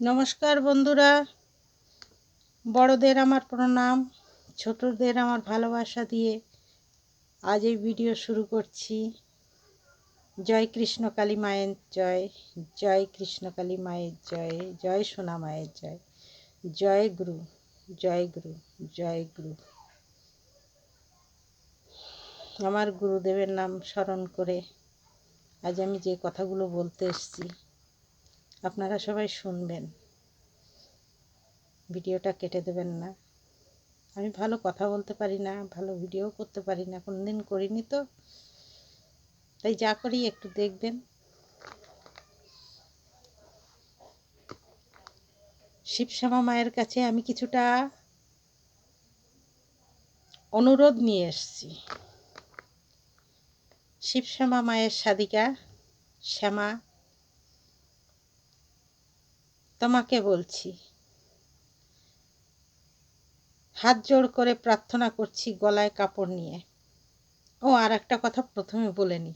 নমস্কার বন্ধুরা। বড়দের আমার প্রণাম, ছোটদের আমার ভালোবাসা দিয়ে আজ এই ভিডিও শুরু করছি। জয় কৃষ্ণ কালী মায়ের জয় জয় কৃষ্ণ কালী মায়ের জয় জয় সোনা মায়ের জয় জয় গুরু জয় গুরু জয় গুরু। আমার গুরুদেবের নাম স্মরণ করে আজ আমি যে কথাগুলো বলতে এসেছি আপনারা সবাই শুনবেন। ভিডিওটা কেটে দেবেন না। আমি ভালো কথা বলতে পারি না, ভালো ভিডিও করতে পারি না কোনো দিন করিনি তো। তাই যা করি একটু দেখবেন। শিবশ্যামা মায়ের কাছে আমি কিছুটা অনুরোধ নিয়ে এসছি। শিবশ্যামা মায়ের সাদিকা, শ্যামা তোমাকে বলছি। হাত জোড় করে প্রার্থনা করছি গলায় কাপড় নিয়ে। ও, আর একটা কথা প্রথমে বলে নি।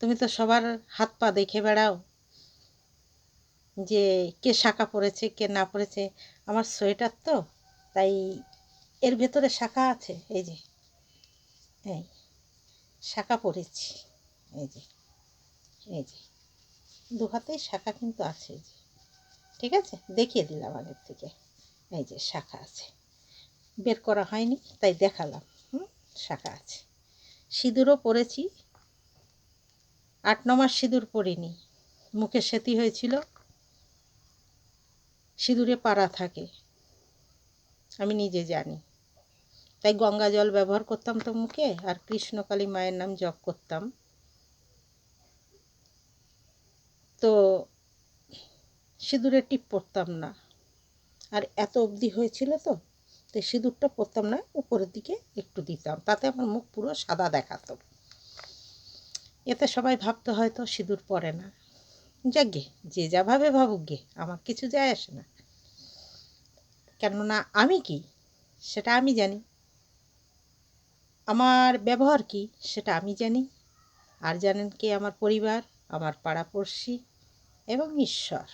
তুমি তো সবার হাত পা দেখে বেড়াও যে কে শাখা পড়েছে কে না পড়েছে আমার সোয়েটার তো, তাই এর ভেতরে শাখা আছে, এই যে। এই, শাখা পরেছি, এই যে এই যে। দু হাতে শাখা কিন্তু আছে ঠিক আছে? দেখিয়ে দিলাম আগের থেকে। এই যে শাখা আছে। বের করা হয়নি, তাই দেখালাম। হুম? শাখা আছে। সিঁদুরও পরেছি। আট মাস সিঁদুর পরিনি। মুখে সেতি হয়েছিল। সিঁদুরে পাড়া থাকে। আমি নিজে জানি। তাই গঙ্গা জল ব্যবহার করতাম তো মুখে, আর কৃষ্ণকালী মায়ের নাম জপ করতাম। তো সিঁদুরে টিপ পরতাম না। আর এত অবধি হয়েছিল তো তো সিঁদুরটা পরতাম না, উপরের দিকে একটু দিতাম। তাতে আমার মুখ পুরো সাদা দেখাতো। এতে সবাই ভাবতে হয়তো সিঁদুর পরে না। যাকে যে যাভাবে ভাবুক গে, আমার কিছু যায় আসে না। কেননা আমি কি, সেটা আমি জানি। আমার ব্যবহার কি, সেটা আমি জানি। আর জানেন কে? আমার পরিবার, আমার পাড়াপড়শি এবং ঈশ্বর।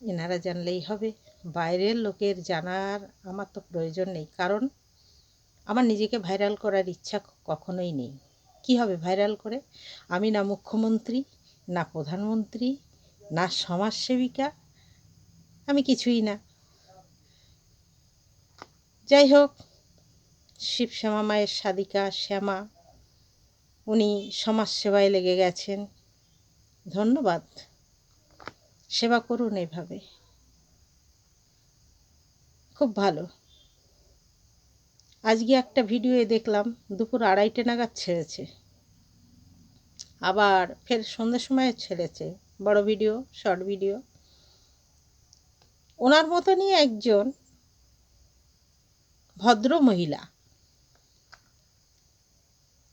এনারা জানলেই হবে, বাইরের লোকের জানার আমার তো প্রয়োজন নেই, কারণ আমার নিজেকে ভাইরাল করার ইচ্ছা কখনোই নেই। কি হবে ভাইরাল করে? আমি না মুখ্যমন্ত্রী, না প্রধানমন্ত্রী, না সমাজসেবিকা, আমি কিছুই না। যাই হোক শিব শ্যামা মায়ের সাদিকা শ্যামা, উনি সমাজসেবায় লেগে গেছেন। ধন্যবাদ। সেবা করুন এভাবে। খুব ভালো। আজকে একটা ভিডিও দেখলাম, দুপুর আড়াইটে নাগাদ ছেড়েছে। আবার ফের সন্ধ্যের সময় ছেড়েছে। বড় ভিডিও, শর্ট ভিডিও। ওনার মতনই একজন ভদ্র মহিলা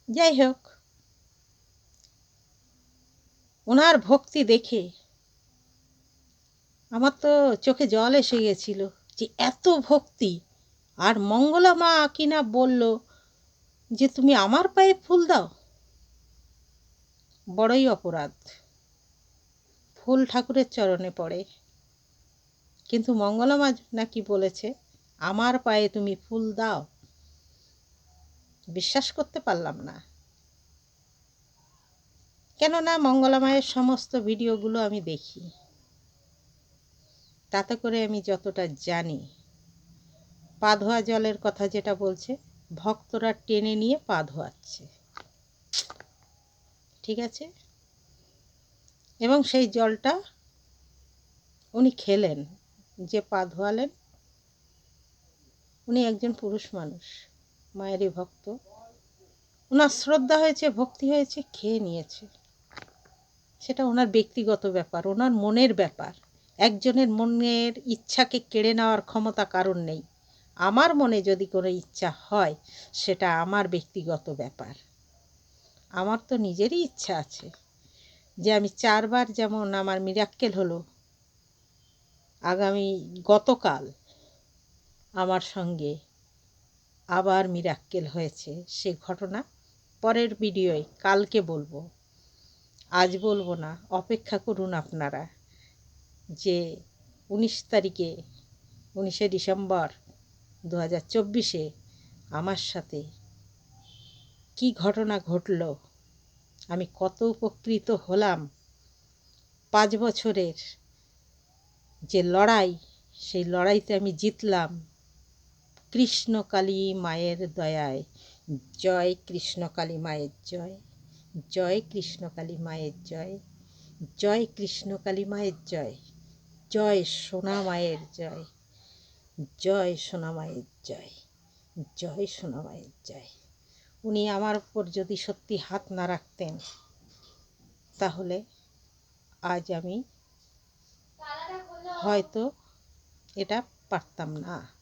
যাই হোক ওনার ভক্তি দেখে আমার তো চোখে জল এসে গেছিল যে এত ভক্তি। আর মঙ্গলা মা কিনা বলল যে, তুমি আমার পায়ে ফুল দাও। বড়ই অপরাধ। ফুল ঠাকুরের চরণে পড়ে। কিন্তু মঙ্গলা মা নাকি বলেছে, আমার পায়ে তুমি ফুল দাও। বিশ্বাস করতে পারলাম না। কেননা মঙ্গলা মায়ের সমস্ত ভিডিওগুলো আমি দেখি। তাতে করে আমি যতটা জানি, পা ধোয়া জলের কথা যেটা বলছে, ভক্তরা টেনে নিয়ে পা ধোয়াচ্ছে। ঠিক আছে? এবং সেই জলটা উনি খেলেন, যে পা ধোয়ালেন, উনি একজন পুরুষ মানুষ, মায়েরই ভক্ত। ওনার শ্রদ্ধা হয়েছে, ভক্তি হয়েছে, খেয়ে নিয়েছে। সেটা ওনার ব্যক্তিগত ব্যাপার, ওনার মনের ব্যাপার। একজনের মনের ইচ্ছাকে কেড়ে নেওয়ার ক্ষমতা কারণ নেই। আমার মনে যদি কোনো ইচ্ছা হয়, সেটা আমার ব্যক্তিগত ব্যাপার। আমার তো নিজেরই ইচ্ছা আছে যে আমি চারবার যেমন আমার মিরাক্কেল হলো, আগামী গতকাল আমার সঙ্গে আবার মিরাক্কেল হয়েছে সে ঘটনা পরের ভিডিওয় কালকে বলব। আজ বলব না, অপেক্ষা করুন আপনারা যে উনিশ তারিখে, উনিশে ডিসেম্বর দু হাজার চব্বিশে আমার সাথে কী ঘটনা ঘটল, আমি কত উপকৃত হলাম, পাঁচ বছরের যে লড়াই, সেই লড়াইতে আমি জিতলাম। কৃষ্ণকালী মায়ের দয়ায়। জয় কৃষ্ণকালী মায়ের জয়। জয় কৃষ্ণ কালী মায়ের জয় জয় কৃষ্ণ কালী মায়ের জয় জয় সোনা মায়ের জয় জয় সোনা মায়ের জয় জয় সোনা মায়ের জয়। উনি আমার উপর যদি সত্যি হাত না রাখতেন, তাহলে আজ আমি হয়তো এটা পারতাম না।